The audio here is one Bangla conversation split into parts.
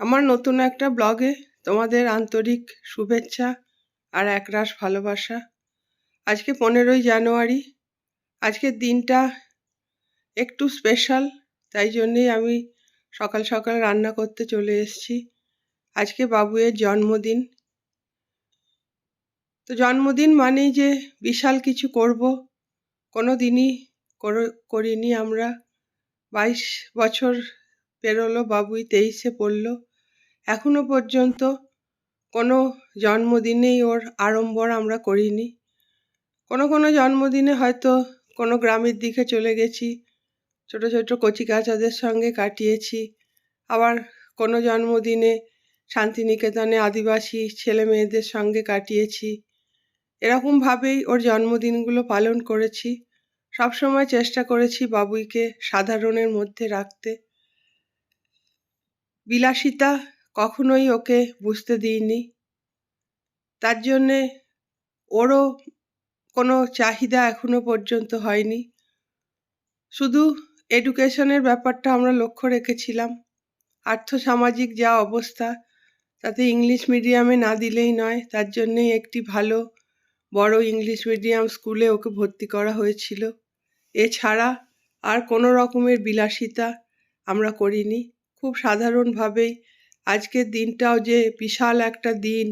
আমার নতুন একটা ব্লগে তোমাদের আন্তরিক শুভেচ্ছা আর একরাশ ভালোবাসা। আজকে পনেরোই জানুয়ারি, আজকের দিনটা একটু স্পেশাল তাই জন্যেই আমি সকাল সকাল রান্না করতে চলে এসেছি। আজকে বাবুয়ের জন্মদিন। তো জন্মদিন মানেই যে বিশাল কিছু করব কোনো দিনই করিনি আমরা। বাইশ বছর পেরোলো, বাবুই তেইশে পড়ল। এখনও পর্যন্ত কোনো জন্মদিনেই ওর আড়ম্বর আমরা করিনি। কোনো কোনো জন্মদিনে হয়তো কোনো গ্রামের দিকে চলে গেছি, ছোট ছোট কচিকাচাদের সঙ্গে কাটিয়েছি। আবার কোনো জন্মদিনে শান্তিনিকেতনে আদিবাসী ছেলে মেয়েদের সঙ্গে কাটিয়েছি। এরকমভাবেই ওর জন্মদিনগুলো পালন করেছি। সবসময় চেষ্টা করেছি বাবুইকে সাধারণের মধ্যে রাখতে। বিলাসিতা কখনোই ওকে বুঝতে দিইনি। তার জন্যে ওরও কোনো চাহিদা এখনও পর্যন্ত হয়নি। শুধু এডুকেশনের ব্যাপারটা আমরা লক্ষ্য রেখেছিলাম। আর্থসামাজিক যা অবস্থা, তাতে ইংলিশ মিডিয়ামে না দিলেই নয়, তার জন্যেই একটি ভালো, বড় ইংলিশ মিডিয়াম স্কুলে ওকে ভর্তি করা হয়েছিল। এছাড়া আর কোনো রকমের বিলাসিতা আমরা করিনি। খুব সাধারণভাবেই আজকের দিনটাও যে বিশাল একটা দিন।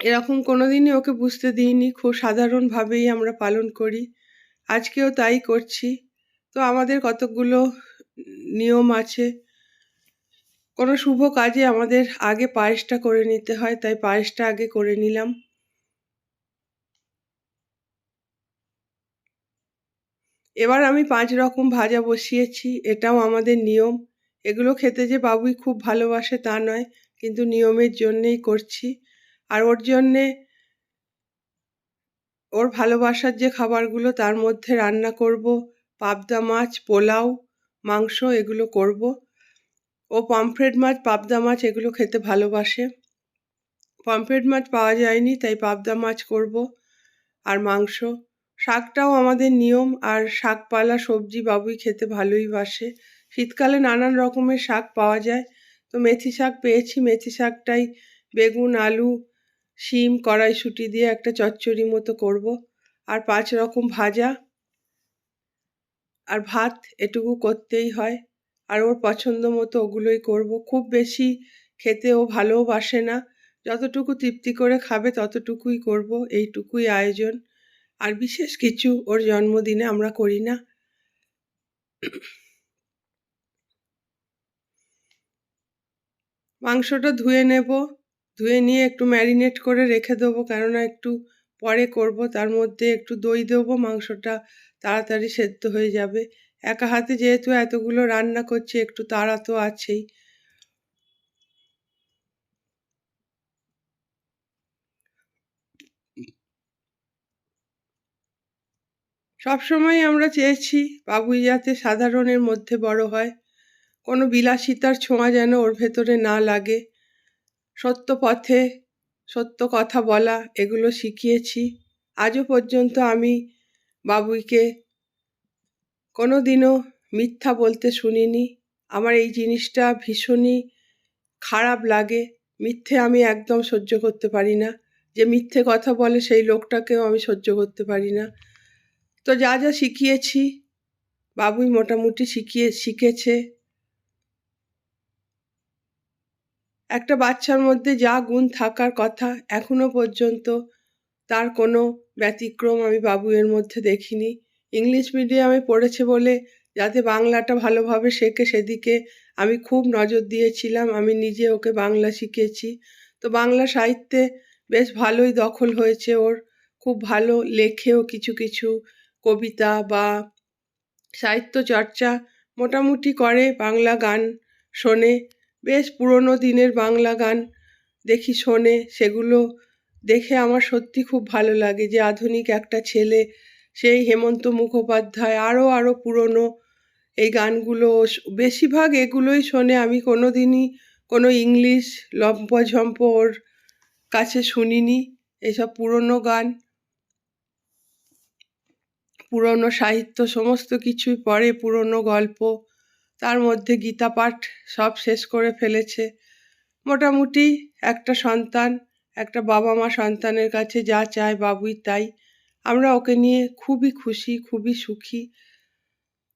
এরকম কোনো দিনই ওকে বুঝতে দিইনি, খুব সাধারণভাবেই আমরা পালন করি। আজকেও তাই করছি। তো আমাদের কতকগুলো নিয়ম আছে। কোনো শুভ কাজে আমাদের আগে পায়েসটা করে নিতে হয়, তাই পায়েসটা আগে করে নিলাম। এবার আমি পাঁচ রকম ভাজা বসিয়েছি, এটাও আমাদের নিয়ম। এগুলো খেতে যে বাবুই খুব ভালোবাসে তা নয়, কিন্তু নিয়মের জন্যেই করছি। আর ওর জন্যে ওর ভালোবাসার যে খাবারগুলো তার মধ্যে রান্না করব, পাবদা মাছ, পোলাও, মাংস এগুলো করব। ও পমফ্রেট মাছ, পাবদা মাছ এগুলো খেতে ভালোবাসে। পমফ্রেট মাছ পাওয়া যায়নি, তাই পাবদা মাছ করব আর মাংস। শাকটাও আমাদের নিয়ম, আর শাকপালা, সবজি বাবুই খেতে ভালোই বাসে। শীতকালে নানান রকমের শাক পাওয়া যায়। তো মেথি শাক পেয়েছি। মেথি শাকটাই বেগুন, আলু, শিম, কড়াইশুঁটি দিয়ে একটা চচ্চড়ি মতো করব। আর পাঁচ রকম ভাজা। আর ভাত এটুকু করতেই হয়। আর ওর পছন্দ মতো ওগুলোই করব। খুব বেশি খেতে ও ভালোবাসে না। যতটুকু তৃপ্তি করে খাবে ততটুকুই করব। এইটুকুই আয়োজন। আর বিশেষ কিছু ওর জন্মদিনে আমরা করি না। মাংসটা ধুয়ে নেব। ধুয়ে নিয়ে একটু ম্যারিনেট করে রেখে দেবো, কেননা একটু পরে করব, তার মধ্যে একটু দই দেবো, মাংসটা তাড়াতাড়ি সেদ্ধ হয়ে যাবে। একা হাতে যেহেতু এতগুলো রান্না করছি, একটু তাড়া তো আছেই। সবসময় আমরা চেয়েছি বাবুই যাতে সাধারণের মধ্যে বড় হয়। কোনো বিলাসিতার ছোঁয়া যেন ওর ভেতরে না লাগে। সত্য পথে সত্য কথা বলা, এগুলো শিখিয়েছি। আজও পর্যন্ত আমি বাবুইকে কোনো দিনও মিথ্যা বলতে শুনিনি। আমার এই জিনিসটা ভীষণই খারাপ লাগে। মিথ্যে আমি একদম সহ্য করতে পারি না। যে মিথ্যে কথা বলে সেই লোকটাকেও আমি সহ্য করতে পারি না। তো যা যা শিখিয়েছি, বাবুই মোটামুটি শিখিয়ে, শিখেছে। একটা বাচ্চার মধ্যে যা গুণ থাকার কথা এখনও পর্যন্ত তার কোনো ব্যতিক্রম আমি বাবুয়ের মধ্যে দেখিনি। ইংলিশ মিডিয়ামে পড়েছে বলে যাতে বাংলাটা ভালোভাবে শেখে সেদিকে আমি খুব নজর দিয়েছিলাম। আমি নিজে ওকে বাংলা শিখেছি তো বাংলা সাহিত্যে বেশ ভালোই দখল হয়েছে ওর। খুব ভালো লেখেও কিছু কিছু কবিতা বা সাহিত্য চর্চা মোটামুটি করে বাংলা গান শোনে। বেশ পুরনো দিনের বাংলা গান দেখি শোনে, সেগুলো দেখে আমার সত্যি খুব ভালো লাগে যে আধুনিক একটা ছেলে, সেই হেমন্ত মুখোপাধ্যায় আরও আরও পুরনো এই গানগুলো। বেশিরভাগ এগুলোই শোনে, আমি কোনো দিনই কোনো ইংলিশ লম্পঝম্প ওর কাছে শুনিনি, এসব পুরনো গান। পুরনো সাহিত্য, সমস্ত কিছুই পড়ে পুরনো গল্প। তার মধ্যে গীতা পাঠ সব শেষ করে ফেলেছে। মোটামুটি একটা সন্তান, একটা বাবা মা সন্তানের কাছে যা চায় বাবুই তাই। আমরা ওকে নিয়ে খুবই খুশি, খুবই সুখী।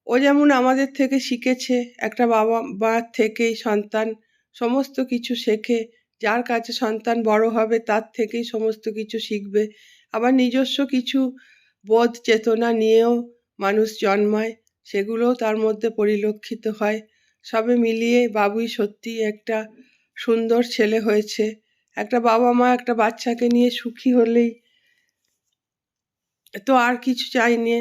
ও যেমন আমাদের থেকে শিখেছে, একটা বাবা মার থেকেই সন্তান সমস্ত কিছু শেখে। যার কাছে সন্তান বড় হবে, তার থেকেই সমস্ত কিছু শিখবে। আবার নিজস্ব কিছু বোধ চেতনা নিয়েও মানুষ জন্মায়। সেগুলোও তার মধ্যে পরিলক্ষিত হয়। সবে মিলিয়ে বাবুই সত্যি একটা সুন্দর ছেলে হয়েছে। একটা বাবা মা, একটা বাচ্চাকে নিয়ে সুখী হলেই তো আর কিছু চাইনি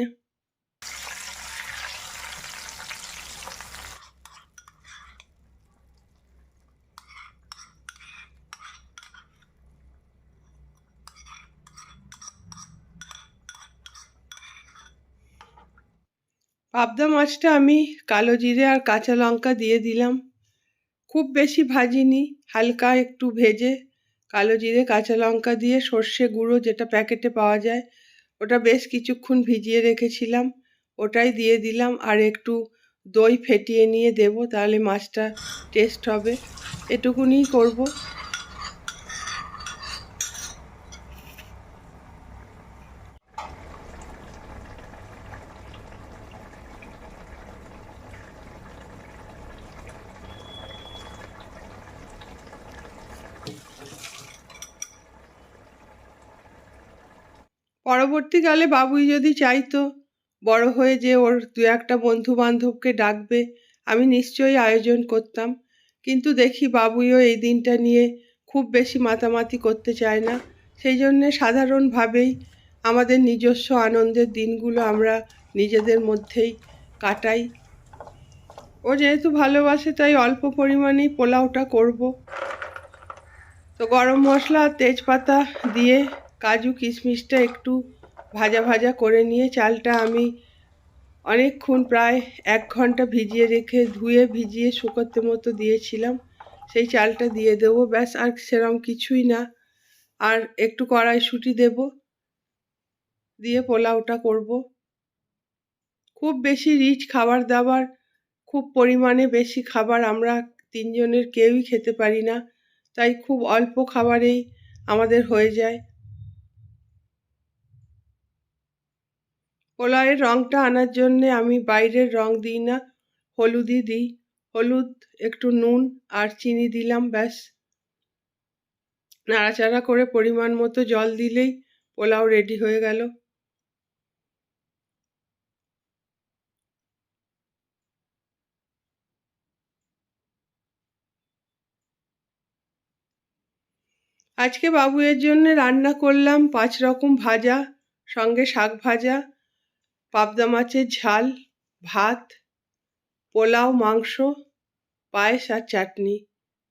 পাবদা মাছটা আমি কালো জিরে আর কাঁচা লঙ্কা দিয়ে দিলাম। খুব বেশি ভাজিনি, হালকা একটু ভেজে কালো জিরে, কাঁচা লঙ্কা দিয়ে সর্ষে গুঁড়ো যেটা প্যাকেটে পাওয়া যায়, ওটা বেশ কিছুক্ষণ ভিজিয়ে রেখেছিলাম। ওটাই দিয়ে দিলাম আর একটু দই ফেটিয়ে নিয়ে দেব, তাহলে মাছটা টেস্ট হবে। এটুকুনি করব। পরবর্তীকালে বাবুই যদি চাইতো, বড় হয়ে যে ওর দু একটা বন্ধু বান্ধবকে ডাকবে, আমি নিশ্চয়ই আয়োজন করতাম। কিন্তু দেখি বাবুইও এই দিনটা নিয়ে খুব বেশি মাতামাতি করতে চায় না। সেই জন্যে সাধারণভাবেই আমাদের নিজস্ব আনন্দের দিনগুলো আমরা নিজেদের মধ্যেই কাটাই। ও যেহেতু ভালোবাসে, তাই অল্প পরিমাণেই পোলাওটা করব। তো গরম মশলা তেজপাতা দিয়ে কাজু কিশমিশটা একটু ভাজা ভাজা করে নিয়ে চালটা আমি অনেকক্ষণ প্রায় এক ঘণ্টা ভিজিয়ে রেখে ধুয়ে ভিজিয়ে শুকোতে মতো দিয়েছিলাম। সেই চালটা দিয়ে দেবো, ব্যাস আর সেরম কিছুই না। আর একটু কড়াইশুঁটি দেব, দিয়ে পোলাওটা করব। খুব বেশি রিচ খাবার দাবার, খুব পরিমাণে বেশি খাবার আমরা তিনজনের কেউই খেতে পারি না, তাই খুব অল্প খাবারেই আমাদের হয়ে যায়। পোলাওয়ের রঙটা আনার জন্যে আমি বাইরের রং দিই না, হলুদই দিই। হলুদ, একটু নুন আর চিনি দিলাম, ব্যাস। নাড়াচাড়া করে পরিমাণ মতো জল দিলেই পোলাও রেডি হয়ে গেল। আজকে বাবুয়ের জন্য রান্না করলাম পাঁচ রকম ভাজা, সঙ্গে শাক ভাজা পাবদা মাছের ঝাল, ভাত, পোলাও, মাংস, পায়েস আর চাটনি।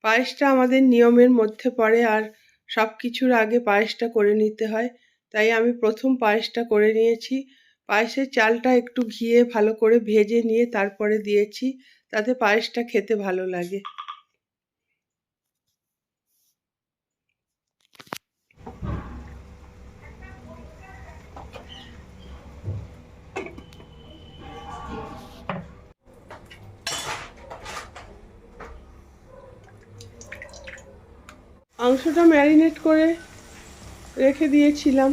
পায়েসটা আমাদের নিয়মের মধ্যে পড়ে আর সব কিছুর আগে পায়েসটা করে নিতে হয়। তাই আমি প্রথম পায়েসটা করে নিয়েছি। পায়েসের চালটা একটু ঘিয়ে ভালো করে ভেজে নিয়ে তারপরে দিয়েছি। তাতে পায়েসটা খেতে ভালো লাগে। মাংসটা ম্যারিনেট করে রেখে দিয়েছিলাম।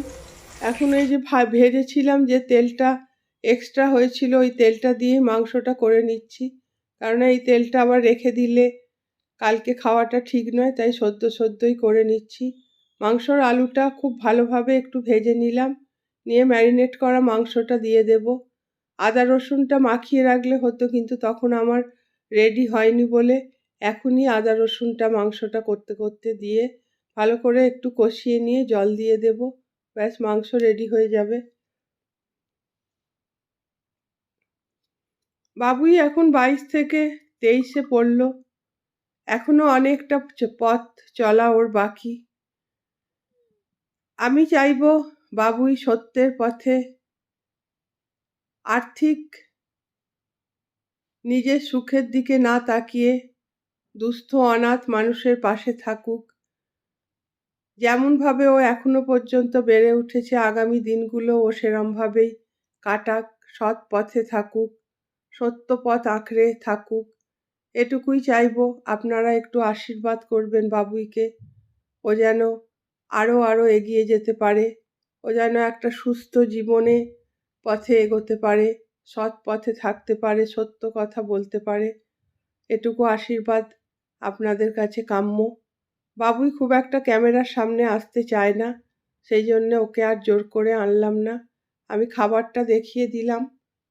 এখন এই যে ভেজেছিলাম যে তেলটা এক্সট্রা হয়েছিল, ওই তেলটা দিয়ে মাংসটা করে নিচ্ছি। কারণ এই তেলটা আবার রেখে দিলে কালকে খাওয়াটা ঠিক নয়, তাই সদ্য সদ্যই করে নিচ্ছি। মাংসর আলুটা খুব ভালোভাবে একটু ভেজে নিলাম, নিয়ে ম্যারিনেট করা মাংসটা দিয়ে দেব। আদা রসুনটা মাখিয়ে রাখলে হতো, কিন্তু তখন আমার রেডি হয়নি বলে এখনই আদা, রসুনটা, মাংসটা করতে করতে দিয়ে ভালো করে একটু কষিয়ে নিয়ে জল দিয়ে দেব। ব্যাস, মাংস রেডি হয়ে যাবে। বাবুই এখন বাইশ থেকে তেইশে পড়ল। এখনও অনেকটা পথ চলা ওর বাকি। আমি চাইব বাবুই সত্যের পথে আর্থিক নিজের সুখের দিকে না তাকিয়ে দুস্থ, অনাথ মানুষের পাশে থাকুক। যেমনভাবে ও এখনও পর্যন্ত বেড়ে উঠেছে, আগামী দিনগুলো ও সেরমভাবেই কাটাক, সৎ পথে থাকুক, সত্য পথ আঁকড়ে থাকুক। এটুকুই চাইব, আপনারা একটু আশীর্বাদ করবেন বাবুইকে। ও যেন আরও আরও এগিয়ে যেতে পারে, ও যেন একটা সুস্থ জীবনে পথে এগোতে পারে, সৎ পথে থাকতে পারে, সত্য কথা বলতে পারে। এটুকু আশীর্বাদ আপনাদের কাছে কাম্য। বাবুই খুব একটা ক্যামেরার সামনে আসতে চায় না, সেই জন্য ওকে আর জোর করে আনলাম না। আমি খাবারটা দেখিয়ে দিলাম,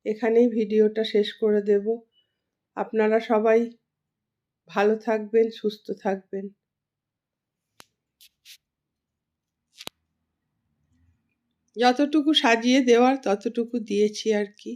এখানেই ভিডিওটা শেষ করে দেব। আপনারা সবাই ভালো থাকবেন, সুস্থ থাকবেন। যতটুকু সাজিয়ে দেওয়ার ততটুকু দিয়েছি আর কি।